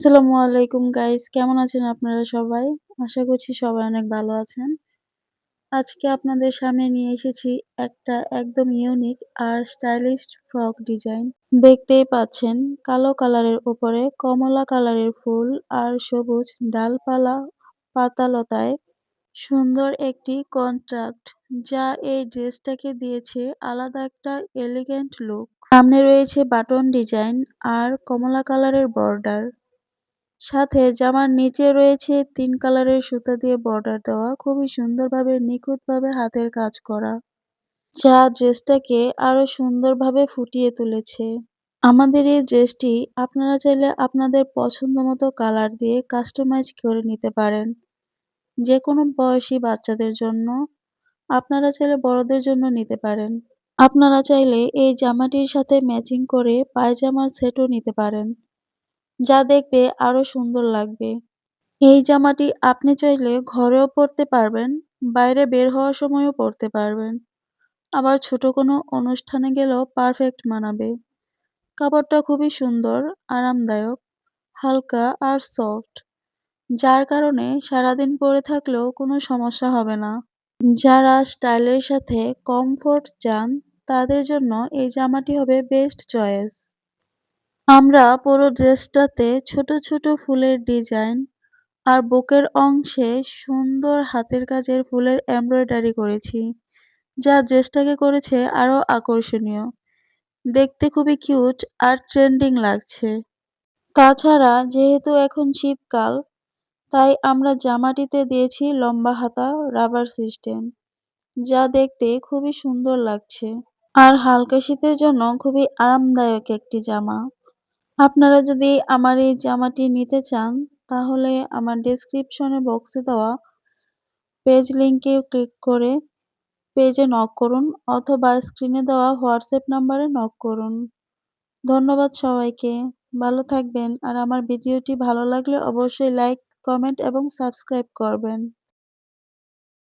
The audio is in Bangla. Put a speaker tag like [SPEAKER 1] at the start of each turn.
[SPEAKER 1] আসসালামু আলাইকুম গাইস কেমন আছেন আপনারা সবাই? আশা করছি সবাই অনেক ভালো আছেন। আজকে আপনাদের সামনে নিয়ে এসেছি একটা একদম ইউনিক আর স্টাইলিশ ফ্রক ডিজাইন। দেখতেই পাচ্ছেন, কালো কালারের উপরে কমলা কালারের ফুল আর সবুজ ডালপালা পাতালতায় সুন্দর একটি কন্ট্রাক্ট যা এই ড্রেসটাকে দিয়েছে আলাদা একটা এলিগেন্ট লুক। সামনে রয়েছে বাটন ডিজাইন আর কমলা কালারের বর্ডার। সাথে জামার নিচে রয়েছে তিন কালারের সুতা দিয়ে বর্ডার দেওয়া। খুবই সুন্দরভাবে, নিখুঁতভাবে হাতের কাজ করা। যা ড্রেসটাকে আরও সুন্দরভাবে ফুটিয়ে তুলেছে। আমাদের এই ড্রেসটি আপনারা চাইলে আপনাদের পছন্দ মতো কালার দিয়ে কাস্টমাইজ করে নিতে পারেন। যে কোনো বয়সী বাচ্চাদের জন্য আপনারা চাইলে বড়দের জন্য নিতে পারেন। আপনারা চাইলে এই জামাটির সাথে ম্যাচিং করে পায়জামার সেটও নিতে পারেন। যা দেখতে আরও সুন্দর লাগবে। এই জামাটি আপনি চাইলে ঘরেও পরতে পারবেন, বাইরে বের হওয়ার সময়ও পরতে পারবেন। আবার ছোট কোনো অনুষ্ঠানে গেলেও পারফেক্ট মানাবে। কাপড়টা খুবই সুন্দর, আরামদায়ক, হালকা আর সফট। যার কারণে সারাদিন পরে থাকলেও কোনো সমস্যা হবে না। যারা স্টাইলের সাথে কমফোর্ট চান, তাদের জন্য এই জামাটি হবে বেস্ট চয়েস। আমরা পুরো ড্রেসটাতে ছোট ছোট ফুলের ডিজাইন আর বুকের অংশে সুন্দর হাতের কাজের ফুলের এমব্রয়ডারি করেছি, যা ড্রেসটাকে করেছে আরও আকর্ষণীয়। দেখতে খুবই কিউট আর ট্রেন্ডিং লাগছে। তাছাড়া যেহেতু এখন শীতকাল, তাই আমরা জামাটিতে দিয়েছি লম্বা হাতা রাবার সিস্টেম, যা দেখতে খুবই সুন্দর লাগছে। আর হালকা শীতের জন্য খুবই আরামদায়ক একটি জামা। আপনারা যদি আমার এই জামাটি নিতে চান, তাহলে আমার ডেসক্রিপশনে বক্সে দেওয়া পেজ লিঙ্কে ক্লিক করে পেজে নক করুন অথবা স্ক্রিনে দেওয়া হোয়াটসঅ্যাপ নাম্বারে নক করুন। ধন্যবাদ সবাইকে, ভালো থাকবেন আর আমার ভিডিওটি ভালো লাগলে অবশ্যই লাইক কমেন্ট এবং সাবস্ক্রাইব করবেন।